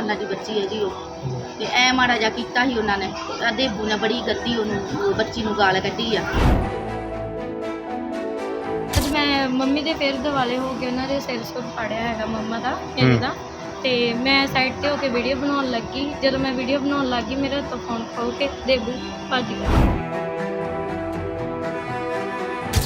ਸਾਲਾਂ ਦੀ ਬੱਚੀ ਹੈ ਜੀ ਉਹ। ਤੇ ਐ ਮਾੜਾ ਜਿਹਾ ਕੀਤਾ ਸੀ ਉਹਨਾਂ ਨੇ। ਆ ਦੇਬੂ ਨੇ ਬੜੀ ਗੱਦੀ ਉਹਨੂੰ ਉਹ ਬੱਚੀ ਨੂੰ ਗਾਲ ਕੱਢੀ ਆ। ਅੱਜ ਮੈਂ ਮੰਮੀ ਦੇ ਫਿਰ ਦਿਵਾਲੇ ਹੋ ਕੇ ਉਹਨਾਂ ਦੇ ਸਿਰ ਸੁਰ ਫੜਿਆ ਹੈਗਾ ਮੰਮਾ ਦਾ ਮੇਰੇ ਦਾ। ਤੇ ਮੈਂ ਸਾਈਡ ਤੇ ਹੋ ਕੇ ਵੀਡੀਓ ਬਣਾਉਣ ਲੱਗੀ। ਜਦੋਂ ਮੈਂ ਵੀਡੀਓ ਬਣਾਉਣ ਲੱਗੀ ਮੇਰਾ ਤਾਂ ਫੋਨ ਖੋ ਕੇ ਦੇਬੂ ਭੱਜ ਗਿਆ।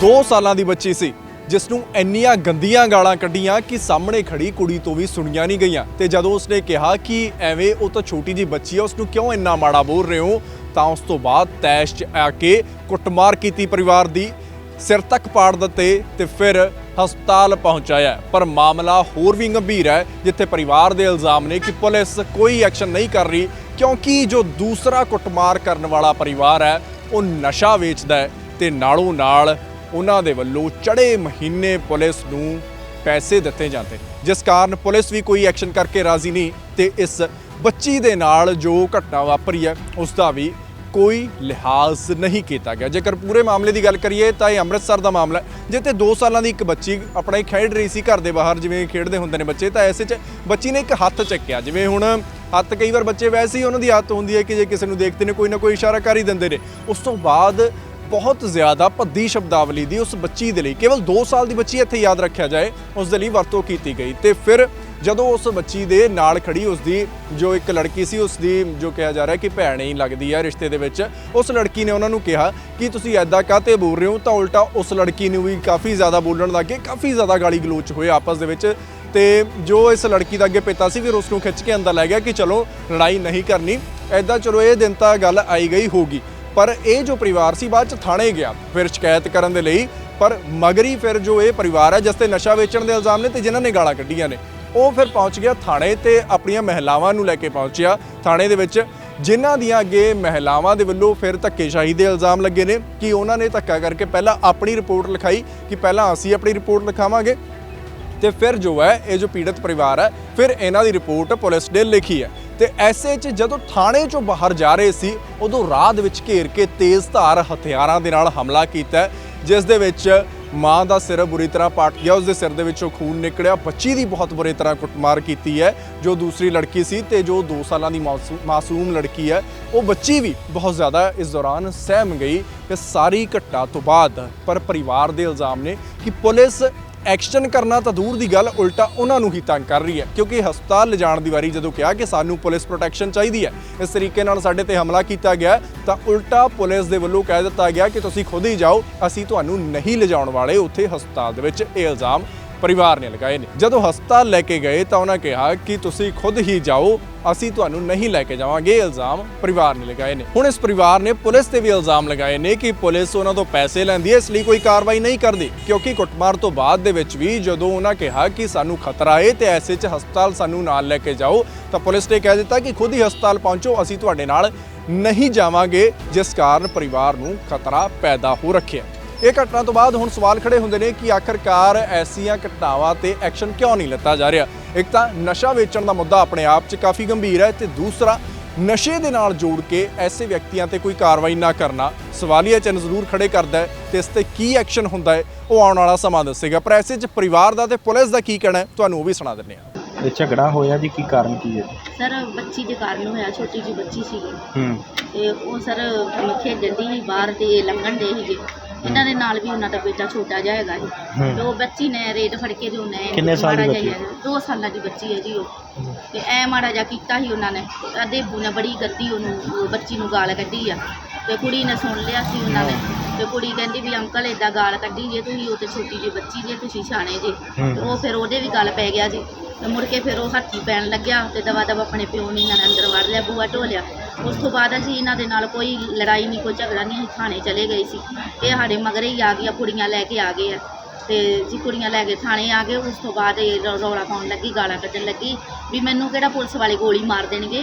2 ਸਾਲਾਂ ਦੀ ਬੱਚੀ ਸੀ। ਜਿਸ ਨੂੰ ਇੰਨੀਆਂ ਗੰਦੀਆਂ ਗਾਲਾਂ ਕੱਢੀਆਂ ਕਿ ਸਾਹਮਣੇ ਖੜੀ ਕੁੜੀ ਤੋਂ ਵੀ ਸੁਣੀਆਂ ਨਹੀਂ ਗਈਆਂ। ਤੇ ਜਦੋਂ ਉਸਨੇ ਕਿਹਾ ਕਿ ਐਵੇਂ ਉਹ ਤਾਂ ਛੋਟੀ ਜੀ ਬੱਚੀ ਆ ਉਸ ਨੂੰ ਕਿਉਂ ਇੰਨਾ ਮਾੜਾ ਬੋਲ ਰਹੇ ਹੋ? ਤਾਂ ਉਸ ਤੋਂ ਬਾਅਦ ਤੈਸ਼ 'ਚ ਆ ਕੇ ਕੁੱਟਮਾਰ ਕੀਤੀ ਪਰਿਵਾਰ ਦੀ, ਸਿਰ ਤੱਕ ਪਾੜ ਦਿੱਤੇ ਤੇ ਫਿਰ ਹਸਪਤਾਲ ਪਹੁੰਚਾਇਆ। ਪਰ ਮਾਮਲਾ ਹੋਰ ਵੀ ਗੰਭੀਰ ਹੈ, ਜਿੱਥੇ ਪਰਿਵਾਰ ਦੇ ਇਲਜ਼ਾਮ ਨੇ ਕਿ ਪੁਲਿਸ ਕੋਈ ਐਕਸ਼ਨ ਨਹੀਂ ਕਰ ਰਹੀ, ਕਿਉਂਕਿ ਜੋ ਦੂਸਰਾ ਕੁੱਟਮਾਰ ਕਰਨ ਵਾਲਾ ਪਰਿਵਾਰ ਹੈ, ਉਹ ਨਸ਼ਾ ਵੇਚਦਾ ਹੈ ਤੇ ਨਾਲੋਂ ਨਾਲ ਉਹਨਾਂ ਦੇ ਵੱਲੋਂ ਚੜੇ ਮਹੀਨੇ ਪੁਲਿਸ ਨੂੰ ਪੈਸੇ ਦਿੱਤੇ ਜਾਂਦੇ ਜਿਸ ਕਾਰਨ ਪੁਲਿਸ ਵੀ ਕੋਈ ਐਕਸ਼ਨ ਕਰਕੇ ਰਾਜ਼ੀ ਨਹੀਂ ਤੇ ਇਸ ਬੱਚੀ ਦੇ ਨਾਲ ਜੋ ਘਟਨਾ ਵਾਪਰੀ ਹੈ, ਉਸ ਦਾ ਵੀ ਕੋਈ ਲਿਹਾਜ਼ ਨਹੀਂ ਕੀਤਾ ਗਿਆ। ਜੇਕਰ ਪੂਰੇ ਮਾਮਲੇ ਦੀ ਗੱਲ ਕਰੀਏ ਤਾਂ ਇਹ ਅੰਮ੍ਰਿਤਸਰ ਦਾ ਮਾਮਲਾ ਹੈ, ਜਿੱਥੇ 2 ਸਾਲਾਂ ਦੀ ਇੱਕ ਬੱਚੀ ਆਪਣਾ ਹੀ ਖੇਡ ਰਹੀ ਸੀ ਘਰ ਦੇ ਬਾਹਰ, ਜਿਵੇਂ ਖੇਡਦੇ ਹੁੰਦੇ ਨੇ ਬੱਚੇ, ਤਾਂ ਐਸੇ 'ਚ ਬੱਚੀ ਨੇ ਇੱਕ ਹੱਥ ਚੱਕਿਆ। ਜਿਵੇਂ ਹੁਣ ਹੱਥ ਕਈ ਵਾਰ ਬੱਚੇ ਵੈਸੇ ਹੀ ਉਹਨਾਂ ਦੀ ਆਦਤ ਹੁੰਦੀ ਹੈ ਕਿ ਜੇ ਕਿਸੇ ਨੂੰ ਦੇਖਦੇ ਨੇ, ਕੋਈ ਨਾ ਕੋਈ ਇਸ਼ਾਰਾ ਕਰ ਹੀ ਦਿੰਦੇ ਨੇ। ਉਸ ਤੋਂ ਬਾਅਦ ਬਹੁਤ ਜ਼ਿਆਦਾ ਭੱਦੀ ਸ਼ਬਦਾਵਲੀ ਦੀ ਉਸ ਬੱਚੀ ਦੇ ਲਈ। ਕੇਵਲ 2 ਸਾਲ ਦੀ ਬੱਚੀ ਇੱਥੇ ਯਾਦ ਰੱਖਿਆ ਜਾਏ, ਉਸ ਦੇ ਲਈ ਵਰਤੋਂ ਕੀਤੀ ਗਈ। ਤੇ ਫਿਰ ਜਦੋਂ ਉਸ ਬੱਚੀ ਦੇ ਨਾਲ ਖੜੀ ਉਸ ਦੀ ਜੋ ਇੱਕ ਲੜਕੀ ਸੀ, ਉਸ ਦੀ ਜੋ ਕਿਹਾ ਜਾ ਰਿਹਾ ਕਿ ਭੈਣ ਹੀ ਲੱਗਦੀ ਹੈ ਰਿਸ਼ਤੇ ਦੇ ਵਿੱਚ, ਉਸ ਲੜਕੀ ਨੇ ਉਹਨਾਂ ਨੂੰ ਕਿਹਾ ਕਿ ਤੁਸੀਂ ਐਦਾਂ ਕਾਹਤੇ ਬੋਲ ਰਹੇ ਹੋ? ਤਾਂ ਉਲਟਾ ਉਸ ਲੜਕੀ ਨੂੰ ਵੀ ਕਾਫੀ ਜ਼ਿਆਦਾ ਬੋਲਣ ਲੱਗੇ, ਕਾਫੀ ਜ਼ਿਆਦਾ ਗਾਲੀ ਗਲੋਚ ਹੋਏ ਆਪਸ ਦੇ ਵਿੱਚ। ਤੇ ਜੋ ਇਸ ਲੜਕੀ ਦਾ ਅੱਗੇ ਪਿਤਾ ਸੀ, ਫਿਰ ਉਸ ਨੂੰ ਖਿੱਚ ਕੇ ਅੰਦਰ ਲੈ ਗਿਆ ਕਿ ਚਲੋ, ਲੜਾਈ ਨਹੀਂ ਕਰਨੀ ਐਦਾਂ ਚਲੋ ਇਹ ਦਿਨ ਤਾਂ ਗੱਲ ਆਈ ਗਈ ਹੋਗੀ ਪਰ ਇਹ ਜੋ ਪਰਿਵਾਰ ਸੀ ਬਾਅਦ ਚ ਥਾਣੇ ਗਿਆ, ਫਿਰ ਸ਼ਿਕਾਇਤ ਕਰਨ ਦੇ ਲਈ, ਪਰ ਮਗਰੀ ਫਿਰ ਜੋ ਇਹ ਪਰਿਵਾਰ ਹੈ, ਜਿਸ ਤੇ ਨਸ਼ਾ ਵੇਚਣ ਦੇ ਇਲਜ਼ਾਮ ਨੇ ਤੇ ਜਿਨ੍ਹਾਂ ਨੇ ਗਾਲਾਂ ਕੱਢੀਆਂ ਨੇ, ਉਹ ਫਿਰ ਪਹੁੰਚ ਗਿਆ ਥਾਣੇ ਤੇ ਆਪਣੀਆਂ ਮਹਿਲਾਵਾਂ ਨੂੰ ਲੈ ਕੇ ਪਹੁੰਚਿਆ। ਥਾਣੇ ਦੇ ਵਿੱਚ ਜਿਨ੍ਹਾਂ ਦੀਆਂ ਅੱਗੇ ਮਹਿਲਾਵਾਂ ਦੇ ਵੱਲੋਂ ਫਿਰ ਧੱਕੇਸ਼ਾਹੀ ਦੇ ਇਲਜ਼ਾਮ ਲੱਗੇ ਨੇ, ਕਿ ਉਹਨਾਂ ਨੇ ਧੱਕਾ ਕਰਕੇ ਪਹਿਲਾਂ ਆਪਣੀ ਰਿਪੋਰਟ ਲਿਖਾਈ, ਕਿ ਪਹਿਲਾਂ ਅਸੀਂ ਆਪਣੀ ਰਿਪੋਰਟ ਲਿਖਾਵਾਂਗੇ? ਤੇ ਫਿਰ ਜੋ ਹੈ, ਇਹ ਜੋ ਪੀੜਤ ਪਰਿਵਾਰ ਹੈ, ਫਿਰ ਇਹਨਾਂ ਦੀ ਰਿਪੋਰਟ ਪੁਲਿਸ ਨੇ ਲਿਖੀ ਹੈ। ਤੇ ਐਸੇ 'ਚ ਜਦੋਂ ਥਾਣੇ 'ਚੋਂ ਬਾਹਰ ਜਾ ਰਹੇ ਸੀ, ਉਦੋਂ ਰਾਹ ਦੇ ਵਿੱਚ ਘੇਰ ਕੇ ਤੇਜ਼ ਧਾਰ ਹਥਿਆਰਾਂ ਦੇ ਨਾਲ ਹਮਲਾ ਕੀਤਾ। ਜਿਸ ਦੇ ਵਿੱਚ ਮਾਂ ਦਾ ਸਿਰ ਬੁਰੀ ਤਰ੍ਹਾਂ ਪਾਟ ਗਿਆ ਉਸ ਦੇ ਸਿਰ ਦੇ ਵਿੱਚੋਂ ਖੂਨ ਨਿਕਲਿਆ। ਬੱਚੀ ਦੀ ਬਹੁਤ ਬੁਰੀ ਤਰ੍ਹਾਂ ਕੁੱਟਮਾਰ ਕੀਤੀ ਹੈ, ਜੋ ਦੂਸਰੀ ਲੜਕੀ ਸੀ ਤੇ ਜੋ 2 ਸਾਲਾਂ ਦੀ ਮਾਸੂ- ਮਾਸੂਮ ਲੜਕੀ ਹੈ। ਉਹ ਬੱਚੀ ਵੀ ਬਹੁਤ ਜ਼ਿਆਦਾ ਇਸ ਦੌਰਾਨ ਸਹਿਮ ਗਈ ਕਿ ਸਾਰੀ ਘਟਨਾ ਤੋਂ ਬਾਅਦ ਪਰ ਪਰਿਵਾਰ ਦੇ ਇਲਜ਼ਾਮ ਨੇ ਕਿ ਪੁਲਿਸ ਐਕਸ਼ਨ ਕਰਨਾ ਤਾਂ ਦੂਰ ਦੀ ਗੱਲ, ਉਲਟਾ ਉਹਨਾਂ ਨੂੰ ਹੀ ਤੰਗ ਕਰ ਰਹੀ ਹੈ। ਕਿਉਂਕਿ ਹਸਪਤਾਲ ਲਿਜਾਣ ਦੀ ਵਾਰੀ ਜਦੋਂ ਕਿਹਾ ਕਿ ਸਾਨੂੰ ਪੁਲਿਸ ਪ੍ਰੋਟੈਕਸ਼ਨ ਚਾਹੀਦੀ ਹੈ, ਇਸ ਤਰੀਕੇ ਨਾਲ ਸਾਡੇ ਤੇ ਹਮਲਾ ਕੀਤਾ ਗਿਆ, ਤਾਂ ਉਲਟਾ ਪੁਲਿਸ ਦੇ ਵੱਲੋਂ ਕਹਿ ਦਿੱਤਾ ਗਿਆ ਕਿ ਤੁਸੀਂ ਖੁਦ ਹੀ ਜਾਓ, ਅਸੀਂ ਤੁਹਾਨੂੰ ਨਹੀਂ ਲਿਜਾਉਣ ਵਾਲੇ ਉੱਥੇ ਹਸਪਤਾਲ ਦੇ ਵਿੱਚ ਇਹ ਇਲਜ਼ਾਮ ਪਰਿਵਾਰ ਨੇ ਲਗਾਏ ਨੇ। ਜਦੋਂ ਹਸਪਤਾਲ ਲੈ ਕੇ ਗਏ ਤਾਂ ਉਹਨਾਂ ਕਿਹਾ ਕਿ ਤੁਸੀਂ ਖੁਦ ਹੀ ਜਾਓ, ਅਸੀਂ ਤੁਹਾਨੂੰ ਨਹੀਂ ਲੈ ਕੇ ਜਾਵਾਂਗੇ ਇਹ ਇਲਜ਼ਾਮ ਪਰਿਵਾਰ ਨੇ ਲਗਾਏ ਨੇ। ਹੁਣ ਇਸ ਪਰਿਵਾਰ ਨੇ ਪੁਲਿਸ ਤੇ ਵੀ ਇਲਜ਼ਾਮ ਲਗਾਏ ਨੇ ਕਿ ਪੁਲਿਸ ਉਹਨਾਂ ਤੋਂ ਪੈਸੇ ਲੈਂਦੀ ਹੈ, ਇਸ ਲਈ ਕੋਈ ਕਾਰਵਾਈ ਨਹੀਂ ਕਰਦੀ। ਕਿਉਂਕਿ ਕੁੱਟਮਾਰ ਤੋਂ ਬਾਅਦ ਦੇ ਵਿੱਚ ਵੀ ਜਦੋਂ ਉਹਨਾਂ ਕਿਹਾ ਕਿ ਸਾਨੂੰ ਖਤਰਾ ਹੈ ਤੇ ਐਸੇ 'ਚ ਹਸਪਤਾਲ ਸਾਨੂੰ ਨਾਲ ਲੈ ਕੇ ਜਾਓ, ਤਾਂ ਪੁਲਿਸ ਨੇ ਕਹਿ ਦਿੱਤਾ ਕਿ ਖੁਦ ਹੀ ਹਸਪਤਾਲ ਪਹੁੰਚੋ, ਅਸੀਂ ਤੁਹਾਡੇ ਨਾਲ ਨਹੀਂ ਜਾਵਾਂਗੇ, ਜਿਸ ਕਾਰਨ ਪਰਿਵਾਰ ਨੂੰ ਖਤਰਾ ਪੈਦਾ ਹੋ ਰੱਖਿਆ। ਇਹ ਘਟਨਾ ਤੋਂ ਬਾਅਦ ਹੁਣ ਸਵਾਲ ਖੜੇ ਹੁੰਦੇ ਨੇ ਕਿ ਆਖਰਕਾਰ ਐਸੀਆਂ ਘਟਨਾਵਾਂ ਤੇ ਐਕਸ਼ਨ ਕਿਉਂ ਨਹੀਂ ਲਿੱਤਾ ਜਾ ਰਿਹਾ? ਇੱਕ ਤਾਂ ਨਸ਼ਾ ਵੇਚਣ ਦਾ ਮੁੱਦਾ ਆਪਣੇ ਆਪ 'ਚ ਕਾਫੀ ਗੰਭੀਰ ਹੈ ਤੇ ਦੂਸਰਾ ਨਸ਼ੇ ਦੇ ਨਾਲ ਜੋੜ ਕੇ ਐਸੇ ਵਿਅਕਤੀਆਂ ਤੇ ਕੋਈ ਕਾਰਵਾਈ ਨਾ ਕਰਨਾ ਸਵਾਲੀਆ ਚਿੰਨ੍ਹ ਜ਼ਰੂਰ ਖੜੇ ਕਰਦਾ ਹੈ ਤੇ ਇਸ ਤੇ ਕੀ ਐਕਸ਼ਨ ਹੁੰਦਾ ਹੈ ਉਹ ਆਉਣ ਵਾਲਾ ਸਮਾਂ ਦੱਸੇਗਾ। ਪਰ ਐਸੇ 'ਚ ਪਰਿਵਾਰ ਦਾ ਤੇ ਪੁਲਿਸ ਦਾ ਕੀ ਕਹਿਣਾ ਹੈ ਤੁਹਾਨੂੰ ਉਹ ਵੀ ਸੁਣਾ ਦਿੰਦੇ ਹਾਂ। ਇਹ ਝਗੜਾ ਹੋਇਆ ਜੀ ਕੀ ਕਾਰਨ ਕੀ ਹੈ ਸਰ ਬੱਚੀ ਦੇ ਕਾਰਨ ਹੋਇਆ ਛੋਟੀ ਜੀ ਬੱਚੀ ਸੀਗੀ। ਹੂੰ। ਤੇ ਉਹ ਸਰ ਖੇਡਣ ਦੀ ਬਾਹਰ ਤੇ ਲੰਘਣ ਦੇ ਸੀਗੇ। ਇਹਨਾਂ ਦੇ ਨਾਲ ਵੀ ਉਹਨਾਂ ਦਾ ਬੇਟਾ ਛੋਟਾ ਜਿਹਾ ਹੈਗਾ ਹੂੰ। ਤੇ ਉਹ ਬੱਚੀ ਨੇ ਰੇਡ ਫੜ ਕੇ ਤੇ ਉਹਨੇ ਕਿੰਨੇ ਸਾਲ ਦੀ ਮਾੜਾ ਜਿਹਾ ਬੱਚੀ? ਹੀ ਆ, ਦੋ ਸਾਲਾਂ ਦੀ ਬੱਚੀ ਹੈ ਜੀ ਉਹ। ਤੇ ਐ ਮਾੜਾ ਜਿਹਾ ਕੀਤਾ ਸੀ ਉਹਨਾਂ ਨੇ। ਆ ਦੇਬੂ ਨੇ ਬੜੀ ਗੱਦੀ ਉਹਨੂੰ ਉਹ ਬੱਚੀ ਨੂੰ ਗਾਲ ਕੱਢੀ ਆ। ਤੇ ਕੁੜੀ ਨੇ ਸੁਣ ਲਿਆ ਸੀ ਉਹਨਾਂ ਨੇ। ਤੇ ਕੁੜੀ ਕਹਿੰਦੀ ਵੀ ਅੰਕਲ ਏਦਾਂ ਗਾਲ ਕੱਢੀ ਜੇ ਤੁਸੀਂ ਉਹ ਤੇ ਛੋਟੀ ਜਿਹੀ ਬੱਚੀ ਜੇ ਤੁਸੀਂ ਸਿਆਣੇ ਜੇ। ਤੇ ਉਹ ਫਿਰ ਉਹਦੇ ਵੀ ਗੱਲ ਪੈ ਗਿਆ ਜੀ। ਤੇ ਮੁੜ ਕੇ ਫਿਰ ਉਹ ਹੱਥੀ ਪੈਣ ਲੱਗਿਆ ਤੇ ਦਵਾ ਦਵਾ ਆਪਣੇ ਪਿਓ ਨੇ ਇਹਨਾਂ ਨੇ ਅੰਦਰ ਵੜ ਲਿਆ ਬੂਆ ਢੋਲਿਆ ਉਸ ਤੋਂ ਬਾਅਦ ਅਸੀਂ ਇਹਨਾਂ ਦੇ ਨਾਲ ਕੋਈ ਲੜਾਈ ਨਹੀਂ ਕੋਈ ਝਗੜਾ ਨਹੀਂ ਅਸੀਂ ਥਾਣੇ ਚਲੇ ਗਏ ਸੀ। ਇਹ ਸਾਡੇ ਮਗਰੇ ਹੀ ਆ ਗਈਆਂ ਕੁੜੀਆਂ ਲੈ ਕੇ ਆ ਗਏ ਆ। ਤੇ ਜੀ ਕੁੜੀਆਂ ਲੈ ਕੇ ਥਾਣੇ ਆ ਗਏ ਉਸ ਤੋਂ ਬਾਅਦ ਇਹ ਰੌਲਾ ਪਾਉਣ ਲੱਗੀ ਗਾਲਾਂ ਕੱਢਣ ਲੱਗੀ ਵੀ ਮੈਨੂੰ ਕਿਹੜਾ ਪੁਲਿਸ ਵਾਲੇ ਗੋਲੀ ਮਾਰ ਦੇਣਗੇ?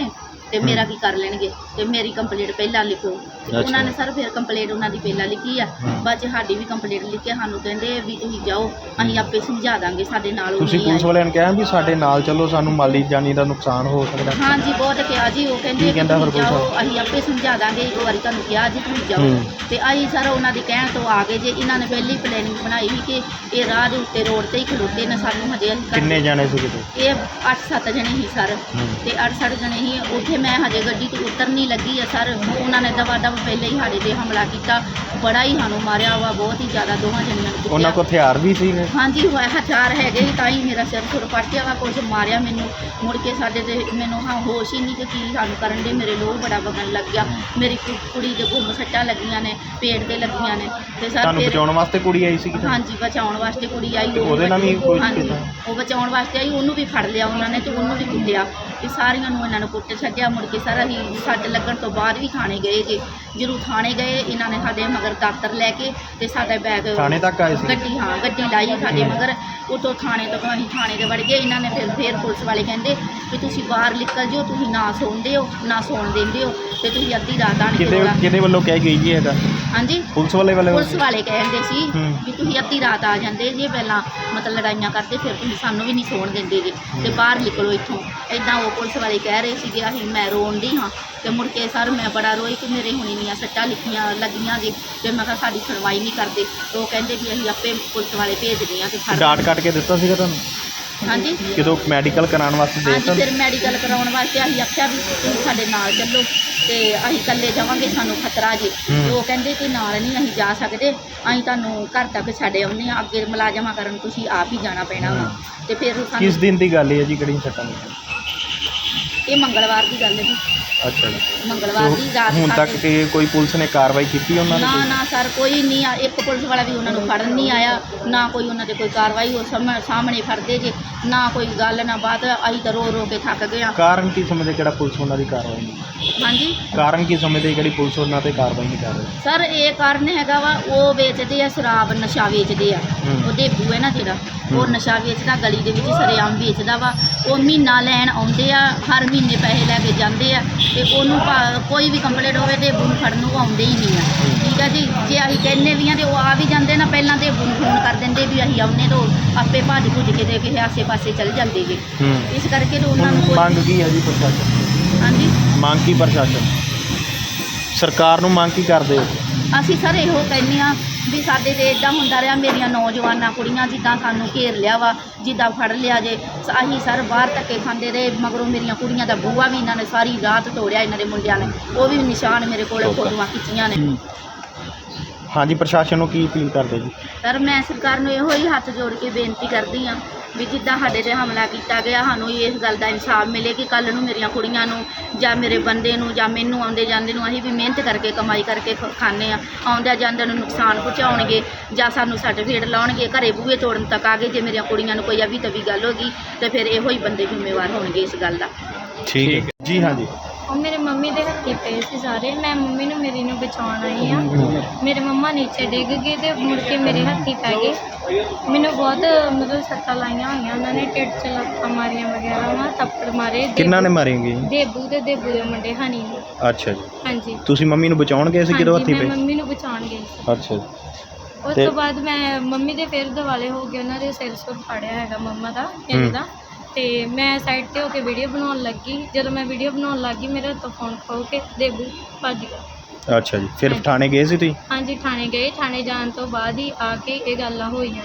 ਤੇ ਮੇਰਾ ਕੀ ਕਰ ਲੈਣਗੇ? ਤੇ ਮੇਰੀ ਕੰਪਲੇਂਟ ਪਹਿਲਾਂ ਲਿਖੋ। ਤੇ ਅੱਛਾ। ਉਹਨਾਂ ਨੇ ਸਰ ਫਿਰ ਕੰਪਲੇਂਟ ਉਹਨਾਂ ਦੀ ਪਹਿਲਾਂ ਲਿਖੀ ਆ। ਬਾਅਦ 'ਚ ਸਾਡੀ ਵੀ ਕੰਪਲੇਂਟ ਲਿਖ ਕੇ ਸਾਨੂੰ ਕਹਿੰਦੇ ਵੀ ਤੁਸੀਂ ਜਾਓ ਅਸੀਂ ਆਪੇ ਸਮਝਾ ਦਾਂਗੇ ਸਾਡੇ ਨਾਲ ਉਹ ਤੁਸੀਂ ਨਹੀਂ ਪੁਲਿਸ ਆਏ। ਵਾਲਿਆਂ ਨੂੰ ਕਿਹਾ ਵੀ ਸਾਡੇ ਨਾਲ ਚੱਲੋ ਸਾਨੂੰ ਮਾਲੀ ਜਾਨੀ ਦਾ ਨੁਕਸਾਨ ਹੋ ਸਕਦਾ। ਹਾਂਜੀ ਬਹੁਤ ਕਿਹਾ ਜੀ ਉਹ ਕਹਿੰਦੇ ਕੀ ਕਹਿੰਦਾ ਤੁਸੀਂ ਫਿਰ ਪੁਲਿਸ ਜਾਓ ਅਸੀਂ ਆਪੇ ਸਮਝਾ ਦਾਂਗੇ। ਇੱਕ ਵਾਰੀ ਤੁਹਾਨੂੰ ਕਿਹਾ ਜੀ ਤੁਸੀਂ ਜਾਓ। ਹੂੰ। ਤੇ ਆਈ ਸਰ ਉਹਨਾਂ ਦੇ ਕਹਿਣ ਤੋਂ ਆ ਗਏ ਜੇ ਇਹਨਾਂ ਨੇ ਪਹਿਲੀ ਪਲੈਨਿੰਗ ਬਣਾਈ ਸੀ ਕਿ ਇਹ ਰਾਹ ਦੇ ਉੱਤੇ ਰੋਡ ਤੇ ਹੀ ਖਲੋਤੇ ਨੇ ਸਾਨੂੰ ਹਜੇ ਅਸੀਂ ਕਿੰਨੇ ਜਾਣੇ ਸੀ ਕਿਤੇ? ਇਹ 8-7 ਜਣੇ ਹੀ ਸਰ। ਹੂੰ। ਤੇ 8-7 ਜਣੇ ਹੀ ਉੱਥੇ ਮੈਂ ਹਜੇ ਗੱਡੀ ਤੋਂ ਉਤਰਨੀ ਲੱਗੀ ਆ ਸਰ। ਉਹਨਾਂ ਨੇ ਦਵਾ ਦਵ ਪਹਿਲੇ ਹੀ ਸਾਡੇ ਤੇ ਹਮਲਾ ਕੀਤਾ। ਬੜਾ ਹੀ ਸਾਨੂੰ ਮਾਰਿਆ ਵਾ ਬਹੁਤ ਹੀ ਜ਼ਿਆਦਾ ਦੋਵਾਂ ਜਣੀਆਂ ਨੂੰ ਕੁੱਟਿਆ। ਉਹਨਾਂ ਕੋਲ ਹਥਿਆਰ ਵੀ ਸੀ ਹਾਂਜੀ ਹੋਇਆ ਹਥਿਆਰ ਹੈਗੇ ਸੀ ਤਾਂ ਹੀ ਮੇਰਾ ਸਿਰ ਸੁਰ ਪੱਟਿਆ ਵਾ ਕੁਝ ਮਾਰਿਆ ਮੈਨੂੰ। ਮੁੜ ਕੇ ਸਾਡੇ ਤੇ ਮੈਨੂੰ ਹਾਂ ਹੋਸ਼ ਹੀ ਨਹੀਂ ਕਿ ਕੀ ਸਾਨੂੰ ਕਰਨ ਦੇ ਮੇਰੇ ਲੋਹ ਬੜਾ ਵਗਣ ਲੱਗ ਗਿਆ। ਮੇਰੀ ਕੁ- ਕੁੜੀ ਦੇ ਗੁੰਮ ਸੱਟਾਂ ਲੱਗੀਆਂ ਨੇ ਪੇਟ ਤੇ ਲੱਗੀਆਂ ਨੇ। ਤੇ ਸਰ ਤੁਹਾਨੂੰ ਫਿਰ ਬਚਾਉਣ ਵਾਸਤੇ ਕੁੜੀ ਆਈ ਸੀ ਕਿਤੇ? ਹਾਂਜੀ ਬਚਾਉਣ ਵਾਸਤੇ ਕੁੜੀ ਆਈ ਤੇ ਉਹਦੇ ਨਾਲ ਵੀ ਕੋਈ ਹਾਂਜੀ। ਕੀਤਾ? ਉਹ ਬਚਾਉਣ ਵਾਸਤੇ ਆਈ ਉਹਨੂੰ ਵੀ ਫੜ ਲਿਆ ਉਹਨਾਂ ਨੇ ਤੇ ਉਹਨੂੰ ਵੀ ਕੁੱਟਿਆ। ਤੇ ਸਾਰੀਆਂ ਨੂੰ ਇਹਨਾਂ ਨੂੰ ਕੁੱਟ ਛੱਡਿਆ। ਮੁੜ ਕੇ ਸਾਰਾ ਹੀ ਸੱਟ ਲੱਗਣ ਤੋਂ ਬਾਅਦ ਵੀ ਥਾਣੇ ਗਏ ਜੇ। ਜਦੋਂ ਥਾਣੇ ਗਏ ਇਹਨਾਂ ਨੇ ਸਾਡੇ ਮਗਰ ਦਾਤਰ ਲੈ ਕੇ ਤੇ ਸਾਡਾ ਬੈਗ ਥਾਣੇ ਤੱਕ ਆਏ ਸੀ? ਗੱਡੀ ਹਾਂ ਗੱਡੀ ਲਾਈ ਸਾਡੇ ਮਗਰ। ਉਤੋਂ ਥਾਣੇ ਤੋਂ ਅਸੀਂ ਥਾਣੇ ਦੇ ਵੜ ਗਏ। ਇਹਨਾਂ ਨੇ ਫਿਰ ਫੇਰ ਪੁਲਿਸ ਵਾਲੇ ਕਹਿੰਦੇ ਕਿ ਤੁਸੀਂ ਬਾਹਰ ਨਿਕਲ ਜਿਓ ਤੁਸੀਂ ਨਾ ਸੌਂਦੇ ਹੋ ਨਾ ਸੌਣ ਦਿੰਦੇ ਹੋ ਤੇ ਤੁਸੀਂ ਅੱਧੀ ਰਾਤ ਆਣ ਕੇ ਰੌਲਾ। ਕਿਤੇ ਵੱਲੋਂ ਕਹਿ ਗਈ ਜੀ ਇਹਦਾ? ਹਾਂਜੀ? ਪੁਲਿਸ ਵਾਲੇ ਵਾਲੇ? ਪੁਲਿਸ ਵਾਲੇ ਕਹਿੰਦੇ ਸੀ ਹੂੰ। ਵੀ ਤੁਸੀਂ ਅੱਧੀ ਰਾਤ ਆ ਜਾਂਦੇ ਜੇ ਪਹਿਲਾਂ ਮਤਲਬ ਲੜਾਈਆਂ ਕਰਦੇ ਫਿਰ ਤੁਸੀਂ ਸਾਨੂੰ ਵੀ ਨਹੀਂ ਸੌਣ ਦਿੰਦੇ ਜੇ। ਤੇ ਬਾਹਰ ਨਿਕਲੋ ਇੱਥੋਂ। ਐਦਾਂ ਉਹ ਪੁਲਿਸ ਵਾਲੇ ਕਹਿ ਰਹੇ ਸੀਗੇ ਅਸੀਂ ਮੈਂ ਰੋਣ ਦੀ ਹਾਂ। ਤੇ ਮੁੜ ਕੇ ਸਰ ਮੈਂ ਬੜਾ ਰੋਈ ਕਿ ਮੇਰੇ ਹੁਣ ਇੰਨੀਆਂ ਸੱਟਾਂ ਲਿਖੀਆਂ ਲੱਗੀਆਂ ਜੇ ਤੇ ਮੈਂ ਕਿਹਾ ਸਾਡੀ ਸੁਣਵਾਈ ਨਹੀਂ ਕਰਦੇ। ਤੇ ਉਹ ਕਹਿੰਦੇ ਵੀ ਅਸੀਂ ਆਪੇ ਪੁਲਿਸ ਵਾਲੇ ਭੇਜਦੇ ਹਾਂ ਤੇ ਫੜ ਡਾਟ ਕੱਟ ਕੇ ਦਿੱਤਾ ਸੀਗਾ ਤੁਹਾਨੂੰ? ਹਾਂਜੀ। ਕਿਦੋਂ ਮੈਡੀਕਲ ਕਰਾਉਣ ਵਾਸਤੇ ਦੇ ਹਾਂਜੀ ਦਿੱਤਾ? ਫਿਰ ਮੈਡੀਕਲ ਕਰਾਉਣ ਵਾਸਤੇ ਅਸੀਂ ਆਖਿਆ ਵੀ ਤੁਸੀਂ ਸਾਡੇ ਨਾਲ ਚੱਲੋ ਤੇ ਅਸੀਂ ਇਕੱਲੇ ਜਾਵਾਂਗੇ ਸਾਨੂੰ ਖਤਰਾ ਜੀ। ਹੂੰ। ਤੇ ਉਹ ਕਹਿੰਦੇ ਕਿ ਨਾਲ ਨਹੀਂ ਅਸੀਂ ਜਾ ਸਕਦੇ ਅਸੀਂ ਤੁਹਾਨੂੰ ਘਰ ਤੱਕ ਛੱਡ ਆਉਂਦੇ ਹਾਂ। ਅੱਗੇ ਮੁਲਾਜ਼ਮਾਂ ਕਰਨ ਤੁਸੀਂ ਆਪ ਹੀ ਜਾਣਾ ਪੈਣਾ ਵਾ। ਤੇ ਫਿਰ ਕਿਸ ਸਾਨੂੰ ਦਿਨ ਦੀ ਗੱਲ ਹੈ ਜੀ ਕਿਹੜੀ ਸੱਟਾਂ ਦੀ ਇਹ ਮੰਗਲਵਾਰ ਦੀ ਗੱਲ ਹੈ ਜੀ। ਅੱਛਾ ਜੀ। ਮੰਗਲਵਾਰ ਦੀ ਰਾਤ ਹੁਣ ਤੱਕ ਸਾਡੇ- ਕਿ ਕੋਈ ਪੁਲਿਸ ਨੇ ਕਾਰਵਾਈ ਕੀਤੀ ਉਹਨਾਂ ਨੇ ਨਾ ਕੋਈ? ਨਾ ਸਰ ਕੋਈ ਨਹੀਂ ਆ। ਇੱਕ ਪੁਲਿਸ ਵਾਲਾ ਵੀ ਉਹਨਾਂ ਨੂੰ ਫੜਨ ਨਹੀਂ ਆਇਆ। ਨਾ ਕੋਈ ਉਹਨਾਂ ਤੇ ਕੋਈ ਕਾਰਵਾਈ ਉਹ ਸਾਹਮਣੇ ਸਾਹਮਣੇ ਫੜਦੇ ਜੇ। ਨਾ ਕੋਈ ਗੱਲ ਨਾ ਬਾਤ। ਅਸੀਂ ਤਾਂ ਰੋ ਰੋ ਕੇ ਥੱਕ ਗਏ ਹਾਂ। ਕਾਰਨ ਕੀ ਸਮਝਦੇ ਕਿਹੜਾ ਪੁਲਿਸ ਉਹਨਾਂ ਦੀ ਕਾਰਵਾਈ ਨਹੀਂ? ਹਾਂਜੀ? ਕਾਰਨ ਕੀ ਸਮਝਦੇ ਕਿਹੜੀ ਪੁਲਿਸ ਉਹਨਾਂ ਤੇ ਕਾਰਵਾਈ ਨਹੀਂ ਕਰ ਰਹੀ? ਸਰ ਇਹ ਕਾਰਨ ਹੈਗਾ ਵਾ ਉਹ ਵੇਚਦੇ ਆ ਸ਼ਰਾਬ ਨਸ਼ਾ ਵੇਚਦੇ ਆ। ਹੂੰ। ਉਹ ਦੇਬੂ ਹੈ ਨਾ ਜਿਹੜਾ ਉਹ ਹੂੰ। ਨਸ਼ਾ ਵੇਚਦਾ ਗਲੀ ਦੇ ਵਿੱਚ ਸਰੇਆਮ ਵੇਚਦਾ ਵਾ। ਉਹ ਮਹੀਨਾ ਲੈਣ ਆਉਂਦੇ ਆ ਹਰ ਮਹੀਨੇ ਪੈਸੇ ਲੈ ਕੇ ਜਾਂਦੇ ਆ। ਤੇ ਉਹਨੂੰ ਭਾ- ਕੋਈ ਵੀ ਕੰਪਲੇਂਟ ਹੋਵੇ ਦੇਬੂ ਨੂੰ ਫੜਨ ਨੂੰ ਆਉਂਦੇ ਹੀ ਨਹੀਂ ਆ। ਠੀਕ ਆ ਜੀ? ਜੇ ਅਸੀਂ ਕਹਿੰਦੇ ਵੀ ਆ ਤੇ ਉਹ ਆ ਵੀ ਜਾਂਦੇ ਨਾ ਪਹਿਲਾਂ ਦੇਬੂ ਨੂੰ ਫੋਨ ਕਰ ਦਿੰਦੇ ਵੀ ਅਸੀਂ ਆਉਨੇ ਤੋਂ ਆਪੇ ਭੱਜ ਭੁੱਜ ਕੇ ਤੇ ਕਿਸੇ ਆਸੇ ਪਾਸੇ ਚੱਲ ਜਾਂਦੇ ਜੀ। ਹੂੰ। ਇਸ ਕਰਕੇ ਤੇ ਉਹਨਾਂ ਨੂੰ ਕੋਈ ਮੰਗ ਕੀ ਹੈ ਜੀ ਪ੍ਰਸ਼ਾਸਨ? ਹਾਂਜੀ? ਮੰਗ ਕੀ ਪ੍ਰਸ਼ਾਸਨ? ਸਰਕਾਰ ਨੂੰ ਮੰਗ ਕੀ ਕਰਦੇ ਹੋ? ਅਸੀਂ ਸਰ ਇਹੋ ਕਹਿੰਦੇ ਆ ਵੀ ਸਾਡੇ ਤੇ ਇਦਾਂ ਹੁੰਦਾ ਰਿਹਾ ਮੇਰੀਆਂ ਨੌਜਵਾਨਾਂ ਕੁੜੀਆਂ ਜਿੱਦਾਂ ਸਾਨੂੰ ਘੇਰ ਲਿਆ ਵਾ ਜਿੱਦਾਂ ਫੜ ਲਿਆ ਜੇ। ਅਸੀਂ ਸਰ ਬਾਹਰ ਧੱਕੇ ਖਾਂਦੇ ਰਹੇ ਮਗਰੋਂ ਮੇਰੀਆਂ ਕੁੜੀਆਂ ਦਾ ਬੂਆ ਵੀ ਇਹਨਾਂ ਨੇ ਸਾਰੀ ਰਾਤ ਤੋੜਿਆ ਇਹਨਾਂ ਦੇ ਮੁੰਡਿਆਂ ਨੇ। ਉਹ ਵੀ ਨਿਸ਼ਾਨ ਮੇਰੇ ਕੋਲ ਫੋਟੋਆਂ ਖਿੱਚੀਆਂ ਨੇ। ਹਾਂਜੀ ਪ੍ਰਸ਼ਾਸਨ ਨੂੰ ਕੀ ਅਪੀਲ ਕਰਦੇ ਜੀ? ਸਰ ਮੈਂ ਸਰਕਾਰ ਨੂੰ ਇਹੋ ਹੀ ਹੱਥ ਜੋੜ ਕੇ ਬੇਨਤੀ ਕਰਦੀ ਆ ਵੀ ਜਿੱਦਾਂ ਸਾਡੇ ਤੇ ਹਮਲਾ ਕੀਤਾ ਗਿਆ ਸਾਨੂੰ ਇਸ ਗੱਲ ਦਾ ਇਨਸਾਫ ਮਿਲੇ ਕਿ ਕੱਲ ਨੂੰ ਮੇਰੀਆਂ ਕੁੜੀਆਂ ਨੂੰ ਜਾਂ ਮੇਰੇ ਬੰਦੇ ਨੂੰ ਜਾਂ ਮੈਨੂੰ ਆਉਂਦੇ ਜਾਂਦੇ ਨੂੰ ਅਸੀਂ ਵੀ ਮਿਹਨਤ ਕਰਕੇ ਕਮਾਈ ਕਰਕੇ ਖ- ਖਾਂਦੇ ਆ ਆਉਂਦਿਆਂ ਜਾਂਦਿਆਂ ਨੂੰ ਨੁਕਸਾਨ ਪਹੁੰਚਾਉਣਗੇ ਜਾਂ ਸਾਨੂੰ ਸਰਟੀਫਿਕੇਟ ਲਾਉਣਗੇ ਘਰੇ ਬੂਹੇ ਤੋੜਨ ਤੱਕ ਆ ਗਏ ਜੇ ਮੇਰੀਆਂ ਕੁੜੀਆਂ ਨੂੰ ਕੋਈ ਅਵੀ ਤਵੀ ਗੱਲ ਹੋ ਗਈ ਤੇ ਫਿਰ ਇਹੋ ਹੀ ਬੰਦੇ ਜ਼ਿੰਮੇਵਾਰ ਹੋਣਗੇ ਇਸ ਗੱਲ ਦਾ। ਠੀਕ ਹੈ। ਜੀ ਹਾਂਜੀ। ਉਹ ਮੇਰੇ ਮੰਮੀ ਦੇ ਹੱਥੀ ਪਏ ਸੀ ਸਾਰੇ। ਮੈਂ ਮੰਮੀ ਨੂੰ ਮੇਰੀ ਨੂੰ ਬਚਾਉਣ ਆਈ ਆ ਮੇਰੇ ਮੰਮਾ ਨੀਚੇ ਡਿੱਗ ਗਏ ਤੇ ਮੁੜ ਕੇ ਮੇਰੇ ਹੱਥੀ ਪੈ ਗਏ। ਮੈਨੂੰ ਬਹੁਤ ਮਤਲਬ ਸੱਟਾਂ ਲਾਈਆਂ ਹੋਈਆਂ। ਉਹਨਾਂ ਨੇ ਢਿੱਡ 'ਚ ਲੱਤਾਂ ਮਾਰੀਆਂ ਵਗੈਰਾ ਵਾ ਥੱਪੜ ਮਾਰੇ। ਕਿੰਨਾ ਨੇ ਮਾਰੇਂਗੇ ਦੇਬੂ ਤੇ ਦੇਬੂ ਦੇ ਮੁੰਡੇ ਹਨੀ ਨੇ ਅੱਛਾ ਜੀ। ਹਾਂਜੀ। ਤੁਸੀਂ ਮੰਮੀ ਨੂੰ ਬਚਾਉਣ ਗਏ ਸੀ ਕਿਦੋਂ ਹਾਂਜੀ, ਹੱਥੀ ਮੈਂ ਪਏ? ਮੰਮੀ ਨੂੰ ਬਚਾਉਣ ਗਈ ਸੀ। ਅੱਛਾ ਜੀ। ਉਸ ਤੇ- ਤੋਂ ਬਾਅਦ ਮੈਂ ਮੰਮੀ ਦੇ ਫਿਰ ਦਿਵਾਲੇ ਹੋ ਗਏ ਉਹਨਾਂ ਦੇ ਸਿਰ ਸੁਰ ਫਾੜਿਆ ਹੈਗਾ ਮੰਮਾ ਦਾ ਹੂੰ। ਤੇ ਮੈਂ ਸਾਈਡ ਤੇ ਹੋ ਕੇ ਵੀਡੀਓ ਬਣਾਉਣ ਲੱਗੀ। ਜਦੋਂ ਮੈਂ ਵੀਡੀਓ ਬਣਾਉਣ ਲੱਗੀ ਮੇਰਾ ਤਾਂ ਫੋਨ ਖੋ ਕੇ ਦੇਬੂ ਭੱਜ ਗਿਆ। ਅੱਛਾ ਜੀ ਫਿਰ ਹਾਂਜੀ। ਥਾਣੇ ਗਏ ਸੀ ਤੁਸੀਂ? ਹਾਂਜੀ ਥਾਣੇ ਗਏ। ਥਾਣੇ ਜਾਣ ਤੋਂ ਬਾਅਦ ਹੀ ਆ ਕੇ ਇਹ ਗੱਲਾਂ ਹੋਈਆਂ।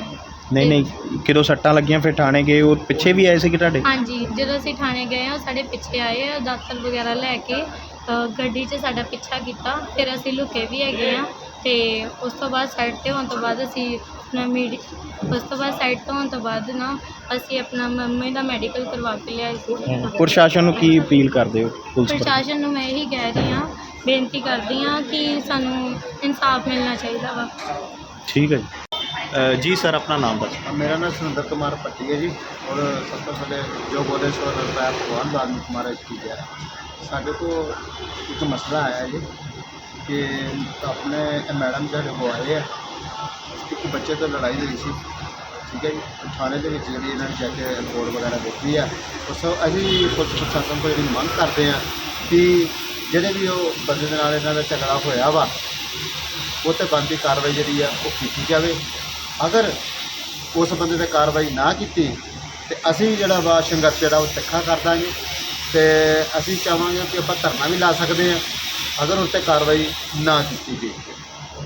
ਨਹੀਂ ਨਹੀਂ ਕਿਦੋਂ ਸੱਟਾਂ ਲੱਗੀਆਂ ਫਿਰ ਥਾਣੇ ਗਏ ਉਹ ਪਿੱਛੇ ਵੀ ਆਏ ਸੀ ਕਿ ਤੁਹਾਡੇ? ਹਾਂਜੀ ਜਦੋਂ ਅਸੀਂ ਥਾਣੇ ਗਏ ਆ ਸਾਡੇ ਪਿੱਛੇ ਆਏ ਆ ਦਾਤਰ ਵਗੈਰਾ ਲੈ ਕੇ ਅ, ਗੱਡੀ 'ਚ ਸਾਡਾ ਪਿੱਛਾ ਕੀਤਾ। ਫਿਰ ਅਸੀਂ ਲੁਕੇ ਵੀ ਹੈਗੇ ਆ ਅਤੇ ਉਸ ਤੋਂ ਬਾਅਦ ਸਾਈਡ 'ਤੇ ਹੋਣ ਤੋਂ ਬਾਅਦ ਅਸੀਂ ਆਪਣਾ ਮੀਡੀ ਉਸ ਤੋਂ ਬਾਅਦ ਸਾਈਡ ਤੋਂ ਹੋਣ ਤੋਂ ਬਾਅਦ ਨਾ ਅਸੀਂ ਆਪਣਾ ਮੰਮੀ ਦਾ ਮੈਡੀਕਲ ਕਰਵਾ ਕੇ ਲਿਆਏ ਸੀ। ਪ੍ਰਸ਼ਾਸਨ ਨੂੰ ਕੀ ਅਪੀਲ ਕਰਦੇ ਹੋ ਪ੍ਰਸ਼ਾਸਨ ਨੂੰ ਮੈਂ ਇਹੀ ਕਹਿ ਰਹੀ ਹਾਂ ਬੇਨਤੀ ਕਰਦੀ ਹਾਂ ਕਿ ਸਾਨੂੰ ਇਨਸਾਫ ਮਿਲਣਾ ਚਾਹੀਦਾ ਵਾ। ਠੀਕ ਹੈ ਜੀ। ਜੀ ਸਰ ਆਪਣਾ ਨਾਮ ਦੱਸੋ ਮੇਰਾ ਨਾਮ ਸੁਰਿੰਦਰ ਕੁਮਾਰ ਭੱਟੀ ਹੈ ਜੀ ਔਰ ਸਭ ਤੋਂ ਪਹਿਲੇ ਜੋ ਬੋਲੇਸ਼ਵਰ ਰਿਟਾਇਰ ਭਗਵਾਨ ਬਾਲਮੀਕ ਮਹਾਰਾਜ ਜੀ ਹੈ ਸਾਡੇ ਕੋਲ ਇੱਕ ਮਸਲਾ ਆਇਆ ਹੈ ਜੀ। ਕਿ ਆਪਣੇ ਮੈਡਮ ਜਿਹੜੇ ਉਹ ਆਏ ਆ, ਇੱਕ ਬੱਚੇ ਤੋਂ ਲੜਾਈ ਹੋਈ ਸੀ, ਠੀਕ ਹੈ ਜੀ ਥਾਣੇ ਦੇ ਵਿੱਚ ਜਿਹੜੀ ਇਹਨਾਂ ਨੇ ਜਾ ਕੇ ਰਿਪੋਰਟ ਵਗੈਰਾ ਦਿੱਤੀ ਆ। ਉਸ ਅਸੀਂ ਪੁਲਿਸ ਪ੍ਰਸ਼ਾਸਨ ਤੋਂ ਇਹਦੀ ਮੰਗ ਕਰਦੇ ਆ ਕਿ ਜਿਹੜੇ ਵੀ ਉਹ ਬੰਦੇ ਦੇ ਨਾਲ ਇਹਨਾਂ ਦਾ ਝਗੜਾ ਹੋਇਆ ਵਾ, ਉਹ ਤੇ ਬਣਦੀ ਕਾਰਵਾਈ ਜਿਹੜੀ ਆ, ਉਹ ਕੀਤੀ ਜਾਵੇ। ਅਗਰ ਉਸ ਬੰਦੇ ਤੇ ਕਾਰਵਾਈ ਨਾ ਕੀਤੀ, ਤੇ ਅਸੀਂ ਜਿਹੜਾ ਵਾ ਸੰਘਰਸ਼ ਜਿਹੜਾ ਉਹ ਤਿੱਖਾ ਕਰ ਦਾਂਗੇ, ਤੇ ਅਸੀਂ ਚਾਹਾਂਗੇ ਕਿ ਆਪਾਂ ਧਰਨਾ ਵੀ ਲਾ ਸਕਦੇ ਹਾਂ ਅਗਰ ਉਸ ਤੇ ਕਾਰਵਾਈ ਨਾ ਕੀਤੀ ਗਈ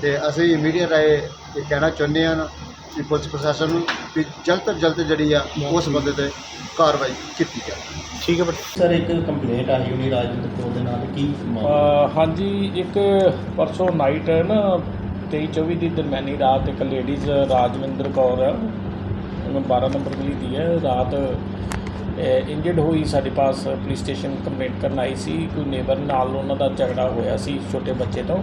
ਤੇ ਅਸੀਂ ਮੀਡੀਆ ਰਾਏ ਇਹ ਕਹਿਣਾ ਚਾਹੁੰਦੇ ਹਾਂ ਕਿ ਪੁਲਿਸ ਪ੍ਰਸ਼ਾਸਨ ਨੂੰ ਕਿ ਜਲਦ ਤੋਂ ਜਲਦ ਜਿਹੜੀ ਆ ਉਸ ਬੰਦੇ ਤੇ ਕਾਰਵਾਈ ਕੀਤੀ ਜਾਵੇ। ਠੀਕ ਹੈ ਬੇਟਾ ਸਰ ਇੱਕ ਕੰਪਲੇਂਟ ਆਈ ਹੋਣੀ ਰਾਜਵਿੰਦਰ ਕੌਰ ਦੇ ਨਾਲ ਕੀ ਹਾਂਜੀ ਇੱਕ ਪਰਸੋਂ ਨਾਈਟ ਨਾ 23 24 ਦੀ ਦਰਮਿਆਨੀ ਰਾਤ ਇੱਕ ਲੇਡੀਜ਼ ਰਾਜਵਿੰਦਰ ਕੌਰ ਹੈ। ਉਹਨੂੰ 12 ਨੰਬਰ ਗਲੀ ਦੀ ਹੈ। ਰਾਤ ਇੰਜਰਡ ਹੋਈ ਸਾਡੇ ਪਾਸ ਪੁਲਿਸ ਸਟੇਸ਼ਨ ਕੰਪਲੇਂਟ ਕਰਨ ਆਈ ਸੀ, ਕੋਈ ਨੇਬਰ ਨਾਲ ਉਹਨਾਂ ਦਾ ਝਗੜਾ ਹੋਇਆ ਸੀ ਛੋਟੇ ਬੱਚੇ ਤੋਂ।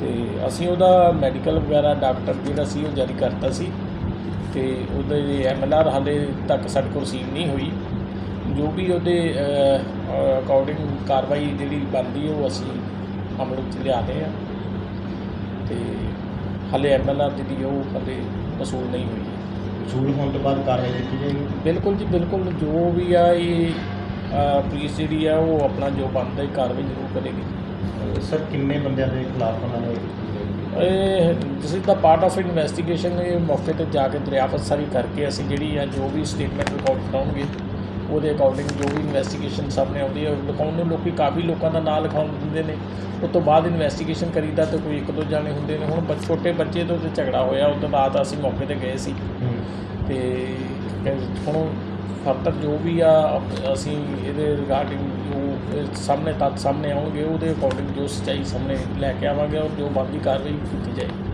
ਤੇ ਅਸੀਂ ਉਹਦਾ ਮੈਡੀਕਲ ਵਗੈਰਾ ਡਾਕਟਰ ਜਿਹੜਾ ਸੀ ਉਹ ਜਾਰੀ ਕਰਤਾ ਸੀ। ਤੇ ਉਹਦੇ ਐਮਐਲਆਰ ਹਾਲੇ ਤੱਕ ਸਾਡੇ ਕੋਲ ਰਸੀਵ ਨਹੀਂ ਹੋਈ। ਜੋ ਵੀ ਉਹਦੇ ਅਕੋਰਡਿੰਗ ਕਾਰਵਾਈ ਜਿਹੜੀ ਬਣਦੀ ਉਹ ਅਸੀਂ ਅਮਲ ਵਿੱਚ ਲਿਆਦੇ ਆ। ਤੇ ਹਾਲੇ ਐਮਐਲਆਰ ਜਿਹੜੀ ਉਹ ਹਾਲੇ ਵਸੂਲ ਨਹੀਂ ਹੋਈ। ਵਸੂਲ ਹੋਣ ਤੋਂ ਬਾਅਦ ਕਾਰਵਾਈ ਕੀਤੀ ਜਾਏਗੀ? ਬਿਲਕੁਲ ਜੀ ਬਿਲਕੁਲ। ਜੋ ਵੀ ਆ ਇਹ ਅ, ਪੁਲਿਸ ਜਿਹੜੀ ਆ ਉਹ ਆਪਣਾ ਜੋ ਬਣਦਾ ਹੈ ਕਾਰਵਾਈ ਜ਼ਰੂਰ ਕਰੇਗੀ। ਅਹ ਸਰ ਕਿੰਨੇ ਬੰਦਿਆਂ ਦੇ ਖਿਲਾਫ ਉਹਨਾਂ ਨੇ ਇਹ this is the part of investigation ਇਹ ਮੌਕੇ ਤੇ ਜਾ ਕੇ ਦਰਿਆਫਤ ਸਾਰੀ ਕਰਕੇ ਅਸੀਂ ਜਿਹੜੀ ਆ ਜੋ ਵੀ ਸਟੇਟਮੈਂਟ ਰਿਕਾਰਡ ਕਰਾਉਂਗੇ ਉਹਦੇ ਅਕੋਰਡਿੰਗ ਜੋ ਵੀ ਇਨਵੈਸਟੀਗੇਸ਼ਨ ਸਾਹਮਣੇ ਆਉਂਦੀ ਹੈ ਲਿਖਾਉਣ ਨੂੰ ਲੋਕੀ ਕਾਫੀ ਲੋਕਾਂ ਦਾ ਨਾਂ ਲਿਖਾਉਣ ਦਿੰਦੇ ਨੇ। ਉਸ ਤੋਂ ਬਾਅਦ ਇਨਵੈਸਟੀਗੇਸ਼ਨ ਕਰੀਦਾ ਤੇ ਕੋਈ ਇੱਕ ਦੋ ਜਾਣੇ ਹੁੰਦੇ ਨੇ। ਹੁਣ ਬੱਚ- ਛੋਟੇ ਬੱਚੇ ਤੋਂ ਤੇ ਝਗੜਾ ਹੋਇਆ ਉਸ ਤੋਂ ਬਾਅਦ ਅਸੀਂ ਮੌਕੇ ਤੇ ਗਏ ਸੀ। ਤੇ ਕ- ਹੁਣ ਫਰਦਰ ਜੋ ਵੀ ਆ, ਅਸੀਂ ਇਹਦੇ ਰਿਗਾਰਡਿੰਗ ਜੋ ਸਾਹਮਣੇ ਤੱਥ ਸਾਹਮਣੇ ਆਉਣਗੇ, ਉਹਦੇ ਅਕੋਰਡਿੰਗ ਜੋ ਸੱਚਾਈ ਸਾਹਮਣੇ ਲੈ ਕੇ ਆਵਾਂਗੇ ਔਰ ਜੋ ਬਣਦੀ ਕਾਰਵਾਈ ਕੀਤੀ ਜਾਏਗੀ।